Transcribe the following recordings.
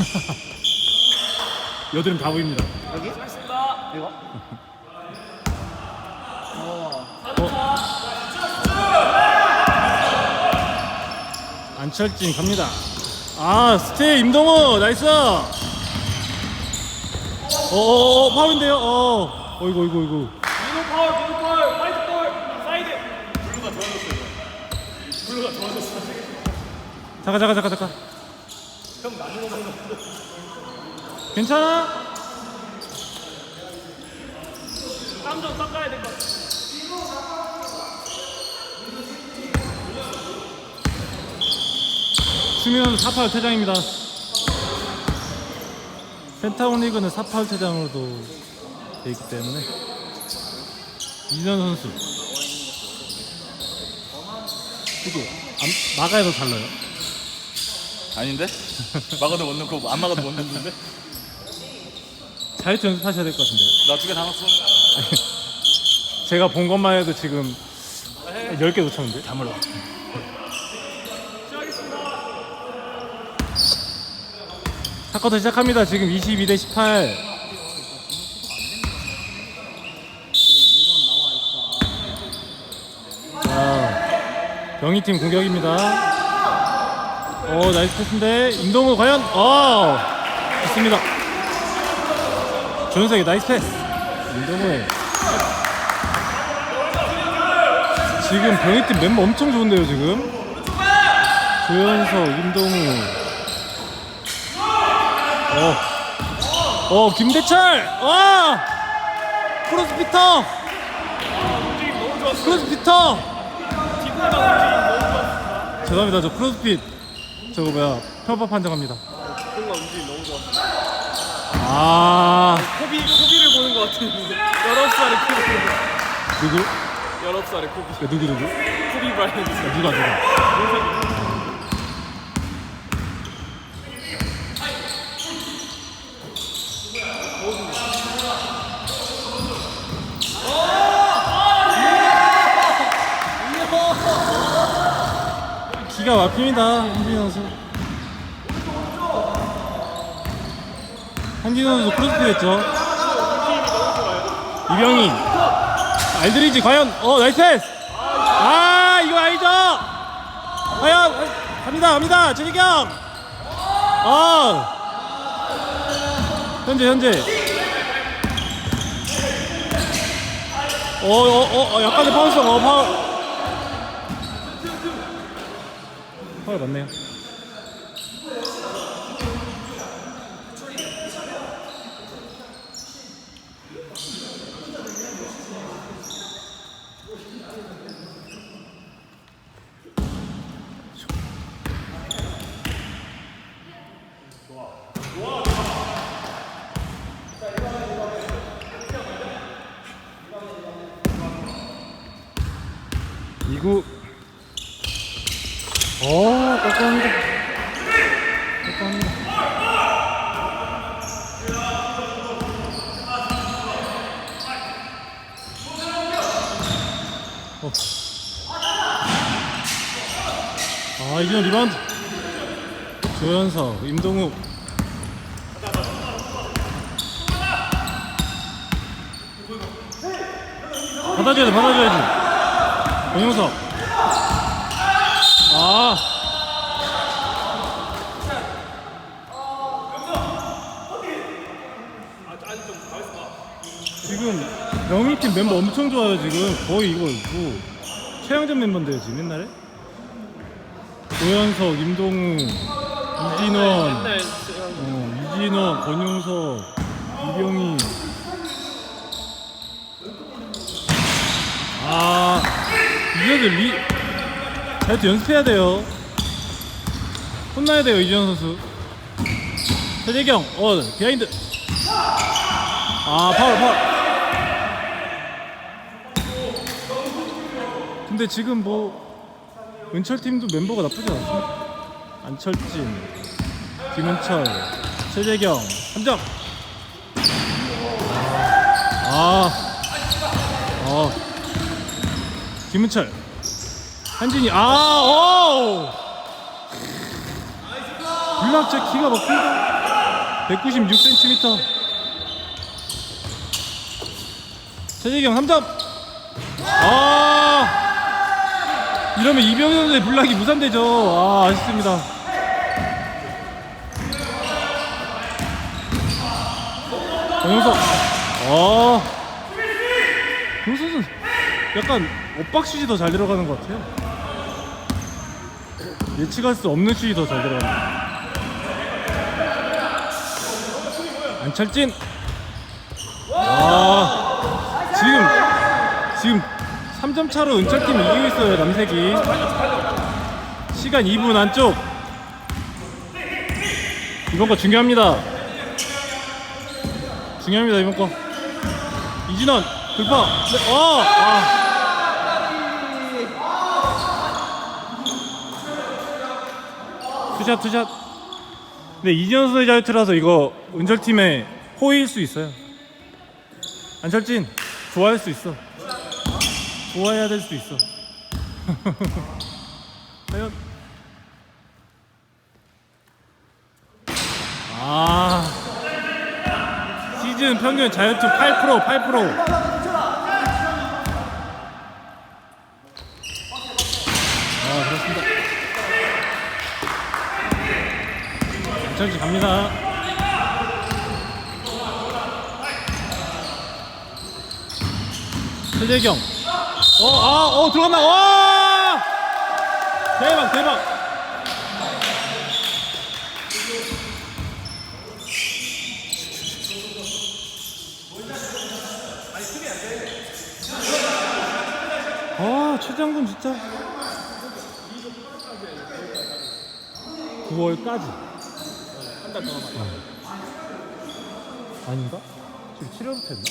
여드름 다 보입니다. 여기? 수고하셨습니다. 이거? 어. 안철진 갑니다. 아 스테이 임동우 나이스. 어어어 파울인데요. 어 어이구 어이구 어이구. 민호 파울, 민호 파울, 화이트 파울, 사이드. 잠깐 잠깐 잠깐 잠깐. 괜찮아? 땀좀 닦아야 될 것 같아. 수민은 4파울 퇴장입니다. 펜타곤 리그는 4파울 퇴장으로도 돼 있기 때문에 이전 선수 안, 막아야 더 달라요. 아닌데? 막아도 못 넣고 안 막아도 못 넣는데? 자유투 연습하셔야 될 것 같은데요. 나두 개 다 넣었어. 제가 본 것만 해도 지금 10개 놓쳤는데? 다 물어. 사커터 시작합니다. 지금 22 대 18. 자, 병희팀 공격입니다. 오, 나이스 패스인데, 임동우 과연, 어, 좋습니다. 조현석의 나이스 패스. 임동우의. 지금 병희팀 멤버 엄청 좋은데요, 지금. 조현석, 임동우. 어, 어 김대철, 와, 크로스피터. 크로스피터. 죄송합니다, 저 크로스핏 저거 뭐야 편법 판정합니다. 뭔가 움직임 너무 좋았어. 아, 코비, 코비를 보는 것 같은 19살의 코비. 누구? 19살의 코비. 야, 누구 누구? 야, 코비 브라이언트. 누가 누가? 기가 막힙니다, 한진 선수. 한진 선수 크로스핏 했죠. 이병인, 알드리지 과연, 어 나이스 패스. 아 이거 아니죠? 과연 갑니다 갑니다 최지경. 아 현재 현재. 어어어 어, 약간의 파울성 어 파울. 파울 맞네요. 이구 어 깜깜합니다. 깜깜합니다. 어. 아 이준호 리바운드. 조현석 임동욱. 받아줘야 돼 받아줘야지. 권영석 아 지금 영희팀 멤버 엄청 좋아요 지금. 거의 이거 뭐 최양전 멤버인데요 지금 옛날에? 조현석, 임동우, 이진원, 어, 이진원, 권용석, 이병희. 아 이제들 리 자유투 연습해야 돼요. 혼나야 돼요 이지원 선수. 최재경 어 비하인드. 아 파울 파울. 근데 지금 뭐 은철 팀도 멤버가 나쁘지 않습니다. 안철진 김은철 최재경 3점 아 어. 김은철 한진이 아 오 블락 제 기가 막힙니다 196cm. 최재경 3점. 아! 이러면 이병현 선수의 블락이 무산되죠. 아, 아쉽습니다. 정영석. 아. 정영석 선수 약간 엇박슛이 더 잘 들어가는 것 같아요. 예측할 수 없는 슛이 더잘 같아요. 안철진. 와. 지금 지금 3점 차로 은철팀 이기고 있어요 남색이. 시간 2분 안쪽. 이번 거 중요합니다. 중요합니다 이번 거. 이진원 돌파. 네, 어. 아. 투샷 투샷. 근데 이진원 선수의 자유투라서 이거 은철팀의 호의일 수 있어요. 안철진 좋아할 수 있어. 좋아해야 될 수도 있어. 과연 아 시즌 평균 자유투 8% 8% 아 그렇습니다. 안철진 갑니다. 최재경. 어, 아, 어, 들어갔나? 와! 대박, 대박. 아, 최장군 진짜. 9월까지. 한달더 남았다. 아닌가? 지금 7월부터 했나?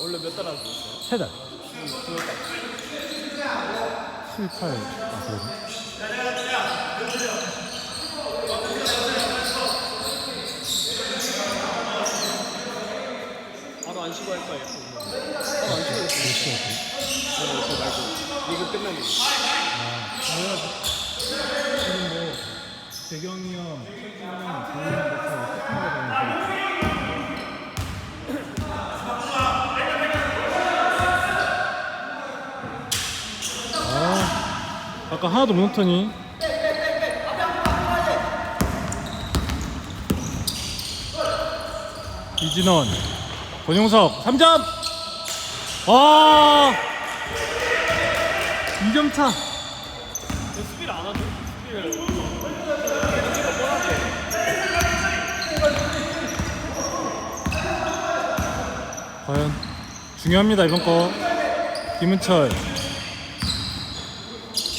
원래 몇 달 하고 있어요? 세 달. 7, 8. 아, 그러네. 바로 안 쉬고 할 거예요. 바로 안 쉬고 있어요. 네, 저 말고 리그 끝나면. 지금 뭐, 재경이 형, 아, 아까 하나도 못 넣더니. 이진원, 권용석, 3점! 와! 2점 차. 왜 수비를 안 하죠? 수비를. 과연 중요합니다 이번 거 김은철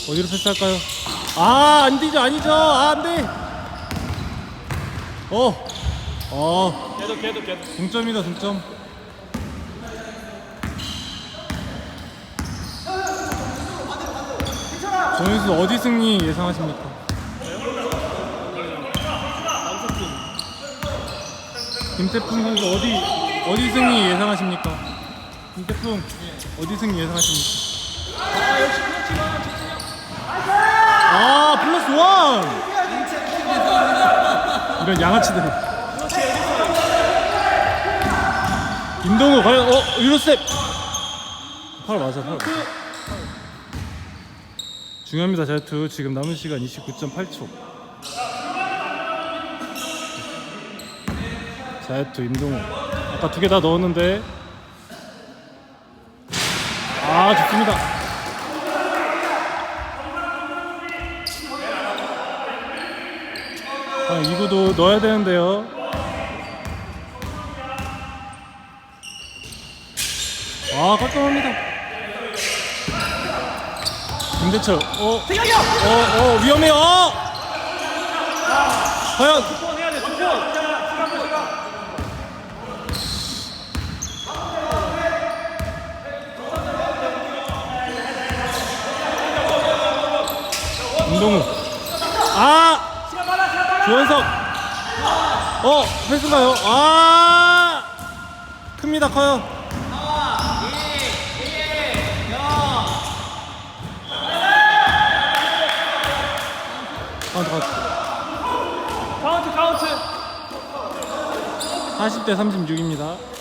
어디로 패스할까요? 아 안되죠 아니죠 아 안돼 어 어, 계속 계속 계속. 동점이다 동점 정현수 어디 승리 예상하십니까? 김태풍 선수 어디 어디 승리 예상하십니까? 김태풍 어디 승리 예상하십니까? 아 역시 그렇지만. 아 플러스 원 이런 양아치들. 김동우 과연 어 유로스텝 팔 맞아 팔. 중요합니다 자유투 지금 남은 시간 29.8초 자유투 임동우 아까 두 개 다 넣었는데 아 좋습니다 아, 이구도 넣어야 되는데요 아 깔끔합니다 김대철 어. 어, 어, 위험해요. 어! 과연 두번 해야 돼. 두 번. 운동우. 아! 조현석. 어, 패스인가요? 아! 큽니다, 커요. 아, 나 카운트 카운트. 40대 36입니다.